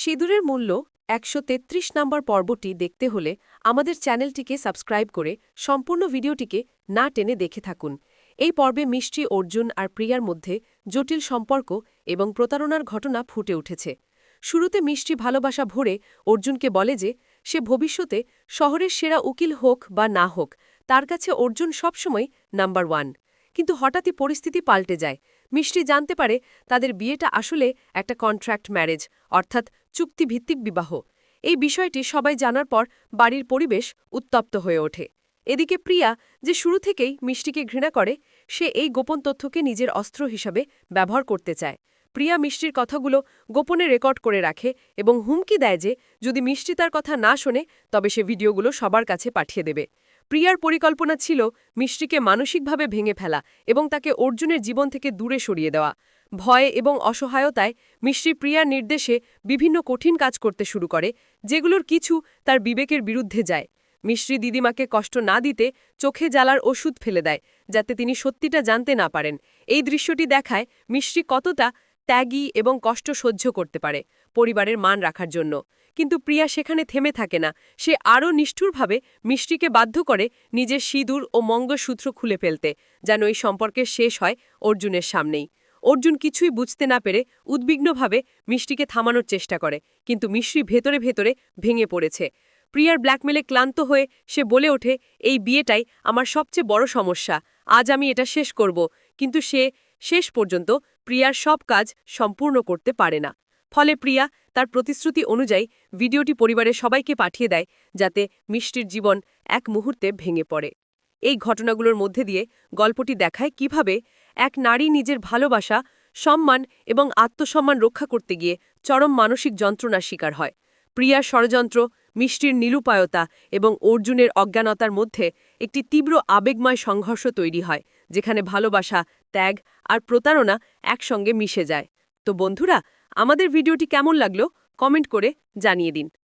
সিঁদুরের মূল্য একশো তেত্রিশ নম্বর পর্বটি দেখতে হলে আমাদের চ্যানেলটিকে সাবস্ক্রাইব করে সম্পূর্ণ ভিডিওটিকে না টেনে দেখে থাকুন। এই পর্বে মিষ্টি, অর্জুন আর প্রিয়ার মধ্যে জটিল সম্পর্ক এবং প্রতারণার ঘটনা ফুটে উঠেছে। শুরুতে মিষ্টি ভালোবাসা ভরে অর্জুনকে বলে যে সে ভবিষ্যতে শহরের সেরা উকিল হোক বা না হোক, তার কাছে অর্জুন সবসময় নাম্বার ওয়ান। কিন্তু হঠাৎই পরিস্থিতি পাল্টে যায়। মিষ্টি জানতে পারে তাদের বিয়েটা আসলে একটা কন্ট্রাক্ট ম্যারেজ, অর্থাৎ চুক্তিভিত্তিক বিবাহ। এই বিষয়টি সবাই জানার পর বাড়ির পরিবেশ উত্তপ্ত হয়ে ওঠে। এদিকে প্রিয়া যে শুরু থেকেই মিষ্টিকে ঘৃণা করে, সে এই গোপন তথ্যকে নিজের অস্ত্র হিসাবে ব্যবহার করতে চায়। প্রিয়া মিষ্টির কথাগুলো গোপনে রেকর্ড করে রাখে এবং হুমকি দেয় যে, যদি মিষ্টি তার কথা না শোনে, তবে সে ভিডিওগুলো সবার কাছে পাঠিয়ে দেবে। প্রিয়ার পরিকল্পনা ছিল মিষ্টিকে মানসিকভাবে ভেঙে ফেলা এবং তাকে অর্জুনের জীবন থেকে দূরে সরিয়ে দেওয়া। ভয় এবং অসহায়তায় মিষ্টি প্রিয়ার নির্দেশে বিভিন্ন কঠিন কাজ করতে শুরু করে, যেগুলোর কিছু তার বিবেকের বিরুদ্ধে যায়। মিষ্টি দিদিমাকে কষ্ট না দিতে চোখে জ্বালার ওষুধ ফেলে দেয়, যাতে তিনি সত্যিটা জানতে না পারেন। এই দৃশ্যটি দেখায় মিষ্টি কতটা ত্যাগী এবং কষ্ট সহ্য করতে পারে পরিবারের মান রাখার জন্য। কিন্তু প্রিয়া সেখানে থেমে থাকে না। সে আরও নিষ্ঠুরভাবে মিষ্টিকে বাধ্য করে নিজের সিঁদুর ও মঙ্গলসূত্র খুলে ফেলতে, যেন এই সম্পর্কের শেষ হয় অর্জুনের সামনেই। অর্জুন কিছুই বুঝতে না পেরে উদ্বিগ্নভাবে মিষ্টিকে থামানোর চেষ্টা করে, কিন্তু মিষ্টি ভেতরে ভেতরে ভেঙে পড়েছে। প্রিয়ার ব্ল্যাকমেলে ক্লান্ত হয়ে সে বলে ওঠে, এই বিয়েটাই আমার সবচেয়ে বড় সমস্যা, আজ আমি এটা শেষ করব। কিন্তু সে শেষ পর্যন্ত প্রিয়ার সব কাজ সম্পূর্ণ করতে পারে না। ফলে প্রিয়া তার প্রতিশ্রুতি অনুযায়ী ভিডিওটি পরিবারের সবাইকে পাঠিয়ে দেয়, যাতে মিষ্টির জীবন এক মুহূর্তে ভেঙে পড়ে। এই ঘটনাগুলোর মধ্যে দিয়ে গল্পটি দেখায় কীভাবে এক নারী নিজের ভালোবাসা, সম্মান এবং আত্মসম্মান রক্ষা করতে গিয়ে চরম মানসিক যন্ত্রণার শিকার হয়। প্রিয়ার ষড়যন্ত্র, মিষ্টির নিরুপায়তা এবং অর্জুনের অজ্ঞানতার মধ্যে একটি তীব্র আবেগময় সংঘর্ষ তৈরি হয়, যেখানে ভালোবাসা, ত্যাগ আর প্রতারণা একসঙ্গে মিশে যায়। তো বন্ধুরা, আমাদের ভিডিওটি কেমন লাগল? কমেন্ট করে জানিয়ে দিন।